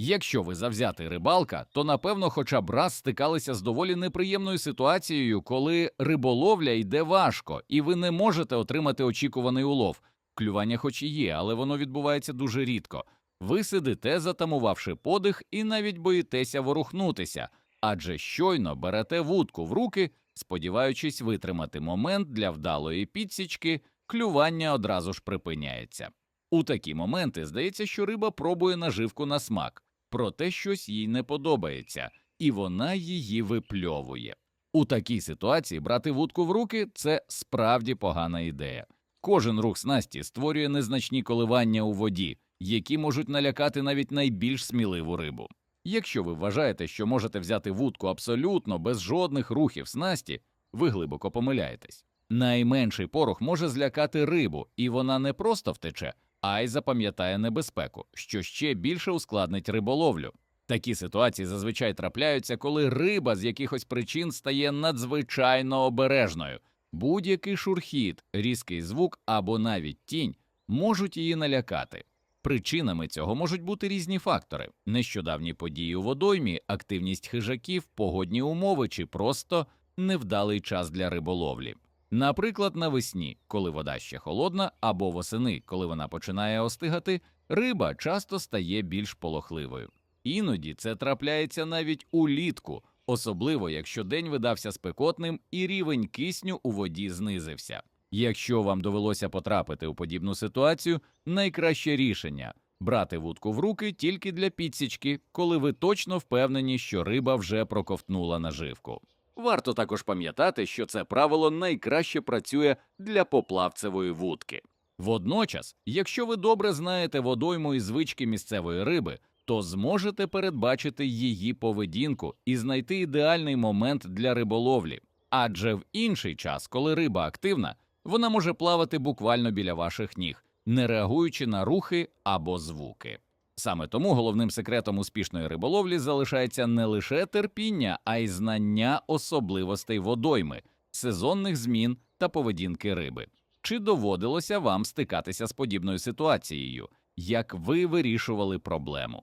Якщо ви завзятий рибалка, то напевно хоча б раз стикалися з доволі неприємною ситуацією, коли риболовля йде важко, і ви не можете отримати очікуваний улов. Клювання хоч і є, але воно відбувається дуже рідко. Ви сидите, затамувавши подих, і навіть боїтеся ворухнутися, адже щойно берете вудку в руки, сподіваючись витримати момент для вдалої підсічки, клювання одразу ж припиняється. У такі моменти здається, що риба пробує наживку на смак, проте щось їй не подобається, і вона її випльовує. У такій ситуації брати вудку в руки це справді погана ідея. Кожен рух снасті створює незначні коливання у воді, які можуть налякати навіть найбільш сміливу рибу. Якщо ви вважаєте, що можете взяти вудку абсолютно без жодних рухів снасті, ви глибоко помиляєтесь. Найменший порох може злякати рибу, і вона не просто втече, а й запам'ятає небезпеку, що ще більше ускладнить риболовлю. Такі ситуації зазвичай трапляються, коли риба з якихось причин стає надзвичайно обережною. Будь-який шурхіт, різкий звук або навіть тінь можуть її налякати. Причинами цього можуть бути різні фактори: нещодавні події у водоймі, активність хижаків, погодні умови чи просто невдалий час для риболовлі. Наприклад, навесні, коли вода ще холодна, або восени, коли вона починає остигати, риба часто стає більш полохливою. Іноді це трапляється навіть улітку, особливо якщо день видався спекотним і рівень кисню у воді знизився. Якщо вам довелося потрапити у подібну ситуацію, найкраще рішення брати вудку в руки тільки для підсічки, коли ви точно впевнені, що риба вже проковтнула наживку. Варто також пам'ятати, що це правило найкраще працює для поплавцевої вудки. Водночас, якщо ви добре знаєте водойму і звички місцевої риби, то зможете передбачити її поведінку і знайти ідеальний момент для риболовлі. Адже в інший час, коли риба активна, вона може плавати буквально біля ваших ніг, не реагуючи на рухи або звуки. Саме тому головним секретом успішної риболовлі залишається не лише терпіння, а й знання особливостей водойми, сезонних змін та поведінки риби. Чи доводилося вам стикатися з подібною ситуацією? Як ви вирішували проблему?